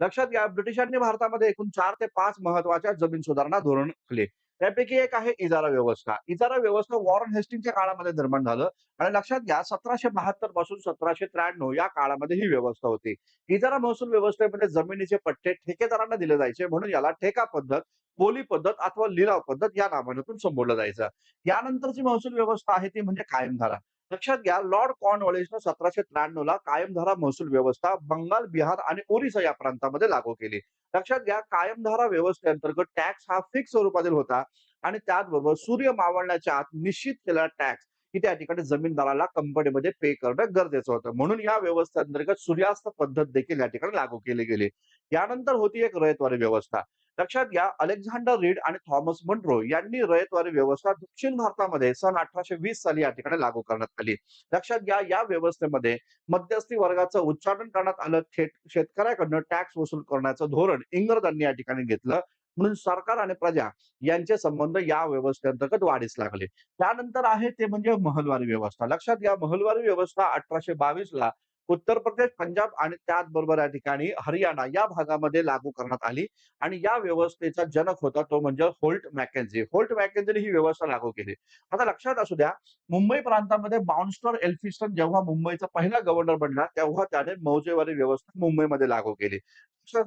लक्षात घ्या ब्रिटिशांनी भारतामध्ये एकूण चार ते पाच महत्त्वाच्या जमीन सुधारणा धोरण आखले त्यापैकी एक आहे इजारा व्यवस्था. इजारा व्यवस्था वॉरन हेस्टिंगच्या काळामध्ये निर्माण झालं आणि लक्षात घ्या सतराशे बहात्तरपासून सतराशे त्र्याण्णव या काळामध्ये ही व्यवस्था होती. इजारा महसूल व्यवस्थेमध्ये जमिनीचे पट्टे ठेकेदारांना दिले जायचे म्हणून याला ठेका पद्धत बोली पद्धत अथवा लिलाव पद्धत या नामाने संबोधलं जायचं. यानंतरची महसूल व्यवस्था आहे ती म्हणजे कायमधारा. लक्षात घ्या लॉर्ड कॉर्नवॉलिसनं सतराशे त्र्याण्णव ला कायमधारा महसूल व्यवस्था बंगाल बिहार आणि ओरिसा या प्रांतामध्ये लागू केली. लक्षात घ्या कायमधारा व्यवस्थेअंतर्गत टॅक्स हा फिक्स स्वरूपातील होता आणि त्याचबरोबर सूर्य मावळण्याच्या आत निश्चित केलेला टॅक्स की त्या ठिकाणी जमीनदाराला कंपनीमध्ये पे करणं गरजेचं होतं. म्हणून या व्यवस्थेअंतर्गत सूर्यास्त पद्धत देखील या ठिकाणी लागू केली गेली. यानंतर होती एक रयतवारी व्यवस्था. लक्षात घ्या अलेक्झांडर रीड आणि थॉमस मंट्रो यांनी रयतवारी व्यवस्था दक्षिण भारतामध्ये सन अठराशे वीस साली या ठिकाणी लागू करण्यात आली. लक्षात घ्या या व्यवस्थेमध्ये मध्यस्थी वर्गाचं उच्चाटन करण्यात आलं थेट शेतकऱ्याकडनं टॅक्स वसूल करण्याचं धोरण इंग्रजांनी या ठिकाणी घेतलं. म्हणून सरकार आणि प्रजा यांचे संबंध या व्यवस्थेअंतर्गत वाढीस लागले. त्यानंतर आहे ते म्हणजे महलवारी व्यवस्था. लक्षात घ्या महलवारी व्यवस्था अठराशे बावीस ला उत्तर प्रदेश पंजाब आणि त्याचबरोबर या ठिकाणी हरियाणा या भागामध्ये लागू करण्यात आली आणि या व्यवस्थेचा जनक होता तो म्हणजे होल्ट मॅकेन्झी होल्ट मॅकेन्झीने ही व्यवस्था लागू केली. आता लक्षात असू द्या मुंबई प्रांतामध्ये बाउन्स्टर एल्फिस्टन जेव्हा मुंबईचा पहिला गव्हर्नर बनला तेव्हा त्याने मौजेवारी व्यवस्था मुंबईमध्ये लागू केली.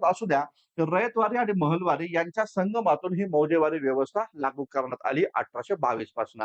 असू द्या रयतवारी आणि महलवारी यांच्या संगमातून ही मौजेवारी व्यवस्था लागू करण्यात आली अठराशे बावीसपासून.